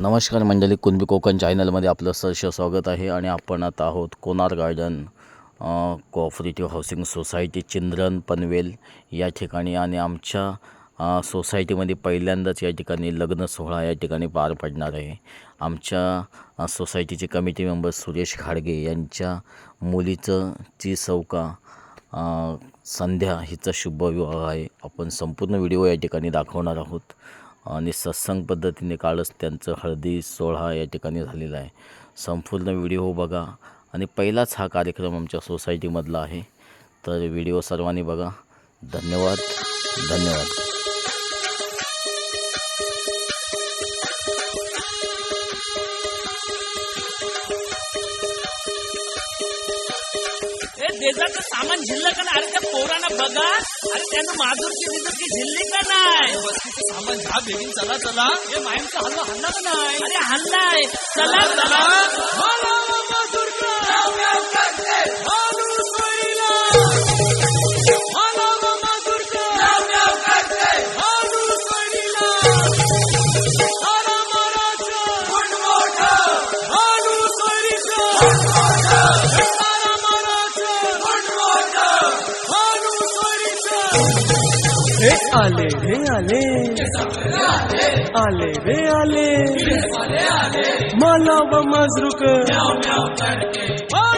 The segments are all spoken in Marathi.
नमस्कार मंडळी कुणबी कोकण चॅनलमध्ये आपलं सहर्ष स्वागत आहे आणि आपण आता आहोत कोणार garden cooperative housing society Chindran Panvel या ठिकाणी आणि आमच्या सोसायटीमध्ये पहिल्यांदाच या ठिकाणी लग्न सोहळा या ठिकाणी पार पडणार आहे. आमच्या सोसायटीचे कमिटी मेंबर सुरेश खाडगे यांच्या मुलीचं ची चौका संध्या हिचा शुभविवाह आहे. आपण संपूर्ण व्हिडिओ या ठिकाणी दाखवणार आहोत. आणि सत्संग पद्धतीने कालच त्यांचं हळदी सोहळा या ठिकाणी झालेला आहे. संपूर्ण व्हिडिओ बघा. आणि पहिलाच हा कार्यक्रम आमच्या सोसायटीमधला आहे. तर व्हिडिओ सर्वांनी बघा. धन्यवाद. धन्यवाद. सामान झिल्लं अरे त्या पोरांना बघा. अरे त्यानं माधुरची की झिल्ली का नाही? वस्तीचं सामान घ्या बेगीन चला चला. हे माहीमचा हल्ला हल्ला का नाही? अरे हल्लाय चला चला. आले रे आले. मला व मजरुक सोनीला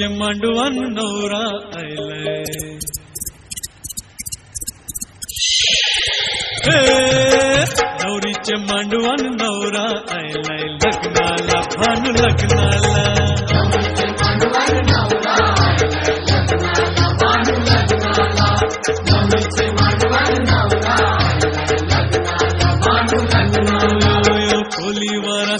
नवरीचे मांडवान नवरा नौरी हे, नवरीचे मांडवान नवरा आयलाय. लग्नाला भानू लग्नाला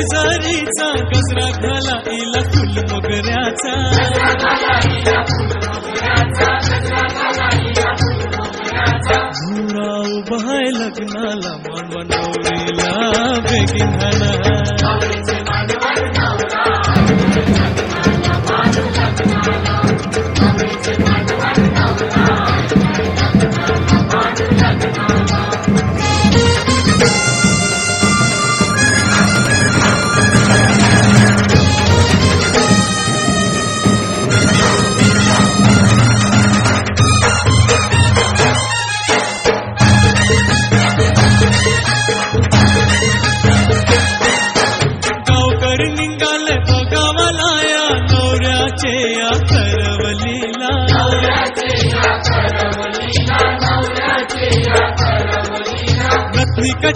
स्वाईला भरजारीचा गजरा घाला इला फुल मोगऱ्याचा. भुरा उभा लग्नाला मानवा नवरीला बेगिन हाना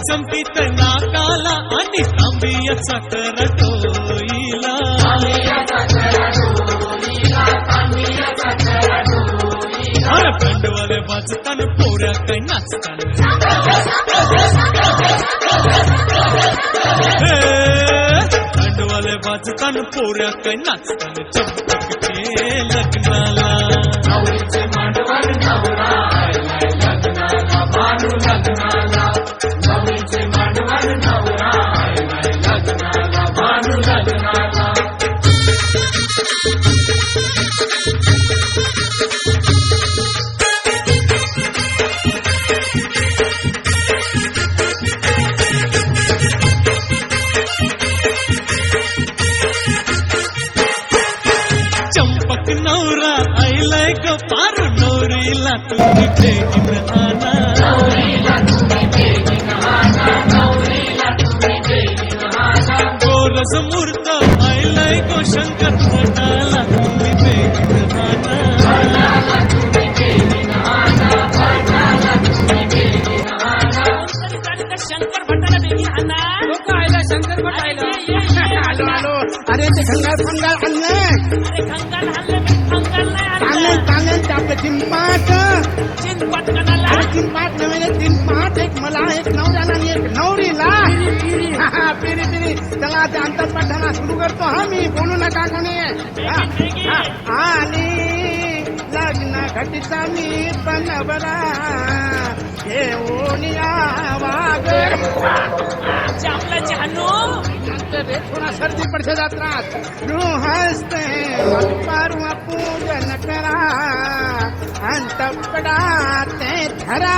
रत्निक चमकीत नाकाला आणि तांबियाचा करटोईला अरे बंडवाले वाजताना पोऱ्या काही नाचताना खंडवाले वाजताना पोऱ्या काही नाचताना करतो हा मी बोलू नका कोणी आणि लग्न घटीचा मी पण बरा. हे रे थोडा सर्दी पडशे जात्रात गृहस्ते पारू पूजन करा. अंतपडा ते धरा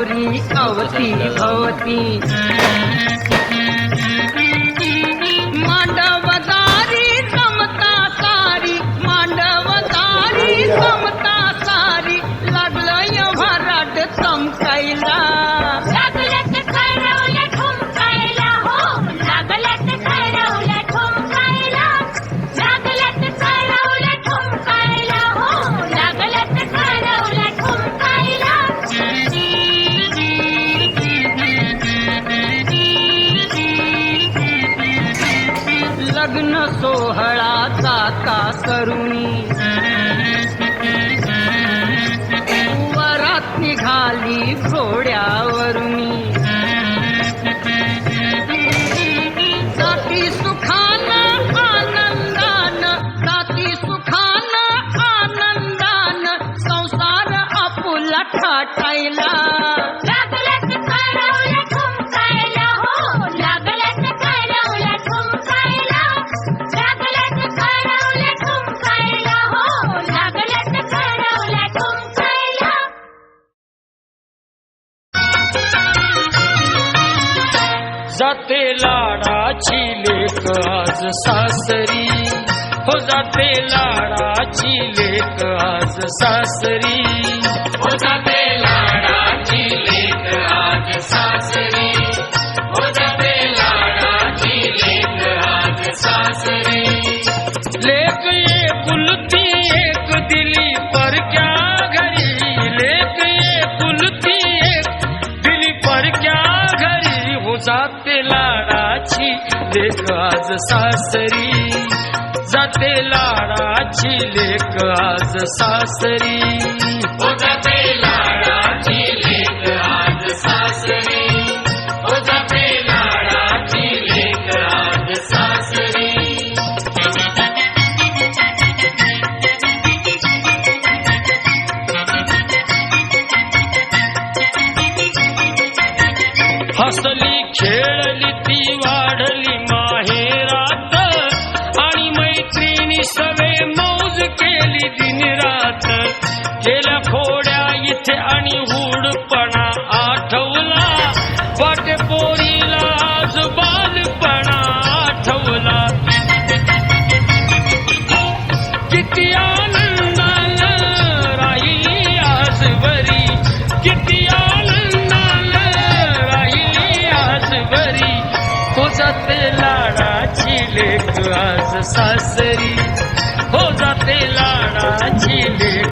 गौरी अवती भवती. करुणी जाते लाडाची लेक आज सासरी. हो जाते लाडाची लेक आज सासरी. हो जाते लाडाची लेक आज सासरी. लेक ये कुलती एक दिली पर क्या घरी. हो जाते लाडाची लेक आज सासरी. लाडाची लेक आज सासरी. பணம்